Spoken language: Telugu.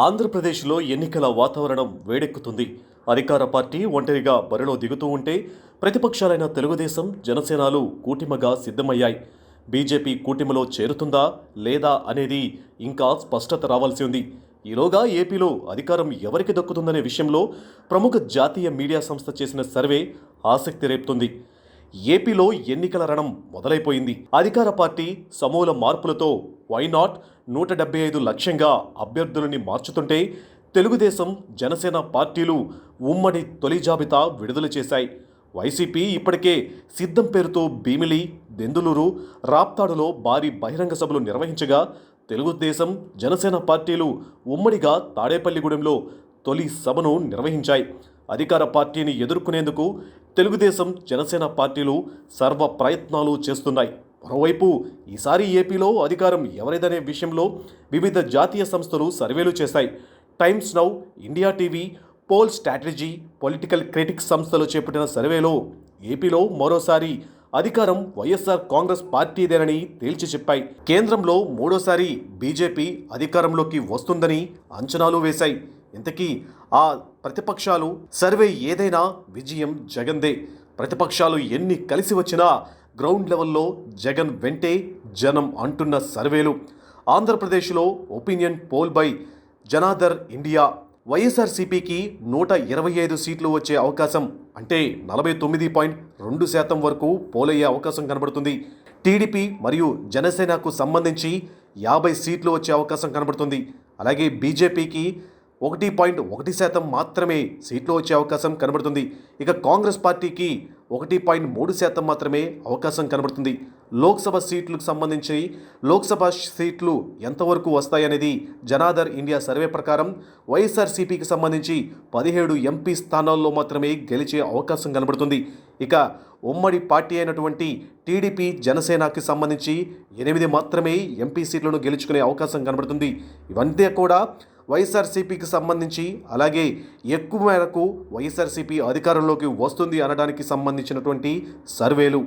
ఆంధ్రప్రదేశ్లో ఎన్నికల వాతావరణం వేడెక్కుతుంది. అధికార పార్టీ ఒంటరిగా బరిలో దిగుతూ ఉంటే ప్రతిపక్షాలైన తెలుగుదేశం జనసేనలు కూటిమగా సిద్ధమయ్యాయి. బీజేపీ కూటిమిలో చేరుతుందా లేదా అనేది ఇంకా స్పష్టత రావాల్సి ఉంది. ఈలోగా ఏపీలో అధికారం ఎవరికి దక్కుతుందనే విషయంలో ప్రముఖ జాతీయ మీడియా సంస్థ చేసిన సర్వే ఆసక్తి రేపుతుంది. ఏపీలో ఎన్నికల రణం మొదలైపోయింది. అధికార పార్టీ సమూల మార్పులతో వై నాట్ నూట డెబ్బై ఐదు లక్ష్యంగా అభ్యర్థులని మార్చుతుంటే తెలుగుదేశం జనసేన పార్టీలు ఉమ్మడి తొలి జాబితా విడుదల చేశాయి. వైసీపీ ఇప్పటికే సిద్ధం పేరుతో భీమిలి దెందులూరు రాప్తాడులో భారీ బహిరంగ సభలు నిర్వహించగా తెలుగుదేశం జనసేన పార్టీలు ఉమ్మడిగా తాడేపల్లిగూడెంలో తొలి సభను నిర్వహించాయి. అధికార పార్టీని ఎదుర్కొనేందుకు తెలుగుదేశం జనసేన పార్టీలు సర్వ ప్రయత్నాలు చేస్తున్నాయి. మరోవైపు ఈసారి ఏపీలో అధికారం ఎవరిదనే విషయంలో వివిధ జాతీయ సంస్థలు సర్వేలు చేశాయి. Times Now India TV poll strategy political critics సంస్థలు చేపట్టిన సర్వేలో ఏపీలో మరోసారి అధికారం వైఎస్ఆర్ కాంగ్రెస్ పార్టీదేనని తేల్చి చెప్పాయి. కేంద్రంలో మూడోసారి బీజేపీ అధికారంలోకి వస్తుందని అంచనాలు వేశాయి. ఇంతకీ ఆ ప్రతిపక్షాలు సర్వే ఏదైనా విజయం జగందే. ప్రతిపక్షాలు ఎన్ని కలిసి వచ్చినా గ్రౌండ్ లెవెల్లో జగన్ వెంటే జనం అంటున్న సర్వేలు. ఆంధ్రప్రదేశ్లో ఒపీనియన్ పోల్ బై జనాదర్ ఇండియా. వైఎస్ఆర్సీపీకి నూట ఇరవై ఐదు సీట్లు వచ్చే అవకాశం. అంటే నలభై తొమ్మిది పాయింట్ రెండు శాతం వరకు పోలయ్యే అవకాశం కనబడుతుంది. టీడీపీ మరియు జనసేనకు సంబంధించి యాభై సీట్లు వచ్చే అవకాశం కనబడుతుంది. అలాగే బీజేపీకి ఒకటి పాయింట్ ఒకటి శాతం మాత్రమే సీట్లు వచ్చే అవకాశం కనబడుతుంది. ఇక కాంగ్రెస్ పార్టీకి ఒకటి పాయింట్ మూడు శాతం మాత్రమే అవకాశం కనబడుతుంది. లోక్సభ సీట్లకు సంబంధించి లోక్సభ సీట్లు ఎంతవరకు వస్తాయనేది జనాదర్ ఇండియా సర్వే ప్రకారం వైఎస్ఆర్సీపీకి సంబంధించి పదిహేడు ఎంపీ స్థానాల్లో మాత్రమే గెలిచే అవకాశం కనబడుతుంది. ఇక ఉమ్మడి పార్టీ అయినటువంటి టీడీపీ జనసేనకి సంబంధించి ఎనిమిది మాత్రమే ఎంపీ సీట్లను గెలుచుకునే అవకాశం కనబడుతుంది. ఇవంతే కూడా వైఎస్ఆర్సీపీకి సంబంధించి అలాగే ఎక్కువ మేరకు వైఎస్ఆర్సీపీ అధికారంలోకి వస్తుంది అనడానికి సంబంధించినటువంటి సర్వేలు.